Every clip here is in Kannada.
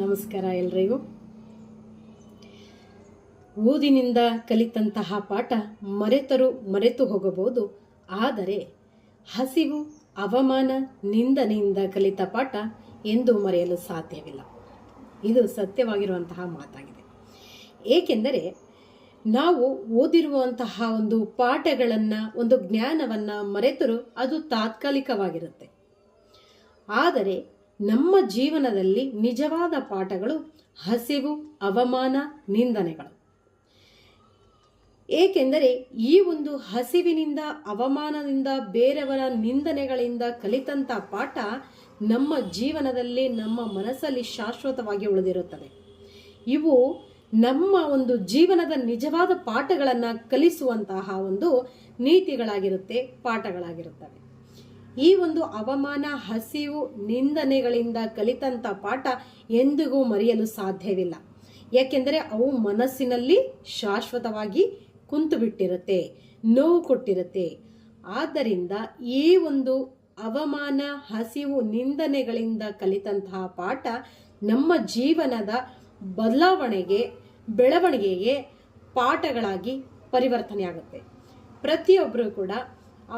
ನಮಸ್ಕಾರ ಎಲ್ರಿಗೂ. ಓದಿನಿಂದ ಕಲಿತಂತಹ ಪಾಠ ಮರೆತರು ಮರೆತು ಹೋಗಬಹುದು, ಆದರೆ ಹಸಿವು, ಅವಮಾನ, ನಿಂದನೆಯಿಂದ ಕಲಿತ ಪಾಠ ಎಂದು ಮರೆಯಲು ಸಾಧ್ಯವಿಲ್ಲ. ಇದು ಸತ್ಯವಾಗಿರುವಂತಹ ಮಾತಾಗಿದೆ. ಏಕೆಂದರೆ ನಾವು ಓದಿರುವಂತಹ ಒಂದು ಪಾಠಗಳನ್ನು, ಒಂದು ಜ್ಞಾನವನ್ನು ಮರೆತರೂ ಅದು ತಾತ್ಕಾಲಿಕವಾಗಿರುತ್ತೆ. ಆದರೆ ನಮ್ಮ ಜೀವನದಲ್ಲಿ ನಿಜವಾದ ಪಾಠಗಳು ಹಸಿವು, ಅವಮಾನ, ನಿಂದನೆಗಳು. ಏಕೆಂದರೆ ಈ ಒಂದು ಹಸಿವಿನಿಂದ, ಅವಮಾನದಿಂದ, ಬೇರೆಯವರ ನಿಂದನೆಗಳಿಂದ ಕಲಿತಂಥ ಪಾಠ ನಮ್ಮ ಜೀವನದಲ್ಲಿ, ನಮ್ಮ ಮನಸ್ಸಲ್ಲಿ ಶಾಶ್ವತವಾಗಿ ಉಳಿದಿರುತ್ತದೆ. ಇವು ನಮ್ಮ ಒಂದು ಜೀವನದ ನಿಜವಾದ ಪಾಠಗಳನ್ನು ಕಲಿಸುವಂತಹ ಒಂದು ನೀತಿಗಳಾಗಿರುತ್ತೆ, ಪಾಠಗಳಾಗಿರುತ್ತವೆ. ಈ ಒಂದು ಅವಮಾನ, ಹಸಿವು, ನಿಂದನೆಗಳಿಂದ ಕಲಿತಂಥ ಪಾಠ ಎಂದಿಗೂ ಮರೆಯಲು ಸಾಧ್ಯವಿಲ್ಲ. ಯಾಕೆಂದರೆ ಅವು ಮನಸ್ಸಿನಲ್ಲಿ ಶಾಶ್ವತವಾಗಿ ಕುಂತು ಬಿಟ್ಟಿರುತ್ತೆ ನೋವು ಕೊಟ್ಟಿರುತ್ತೆ. ಆದ್ದರಿಂದ ಈ ಒಂದು ಅವಮಾನ, ಹಸಿವು, ನಿಂದನೆಗಳಿಂದ ಕಲಿತಂತಹ ಪಾಠ ನಮ್ಮ ಜೀವನದ ಬದಲಾವಣೆಗೆ, ಬೆಳವಣಿಗೆಗೆ ಪಾಠಗಳಾಗಿ ಪರಿವರ್ತನೆಯಾಗುತ್ತೆ. ಪ್ರತಿಯೊಬ್ಬರೂ ಕೂಡ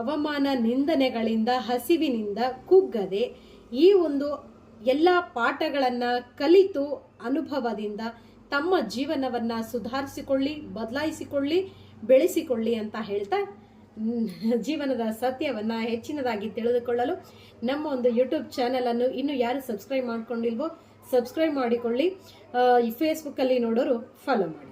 ಅವಮಾನ ನಿಂದನೆಗಳಿಂದ, ಹಸಿವಿನಿಂದ ಕುಗ್ಗದೆ ಈ ಒಂದು ಎಲ್ಲ ಪಾಠಗಳನ್ನು ಕಲಿತು ಅನುಭವದಿಂದ ತಮ್ಮ ಜೀವನವನ್ನು ಸುಧಾರಿಸಿಕೊಳ್ಳಿ, ಬದಲಾಯಿಸಿಕೊಳ್ಳಿ, ಬೆಳೆಸಿಕೊಳ್ಳಿ ಅಂತ ಹೇಳ್ತಾ ಜೀವನದ ಸತ್ಯವನ್ನು ಹೆಚ್ಚಿನದಾಗಿ ತಿಳಿದುಕೊಳ್ಳಲು ನಮ್ಮ ಒಂದು ಯೂಟ್ಯೂಬ್ ಚಾನಲನ್ನು ಇನ್ನು ಯಾರು ಸಬ್ಸ್ಕ್ರೈಬ್ ಮಾಡ್ಕೊಂಡಿಲ್ವೋ ಸಬ್ಸ್ಕ್ರೈಬ್ ಮಾಡಿಕೊಳ್ಳಿ. ಫೇಸ್ಬುಕ್ಕಲ್ಲಿ ನೋಡೋರು ಫಾಲೋ ಮಾಡಿ.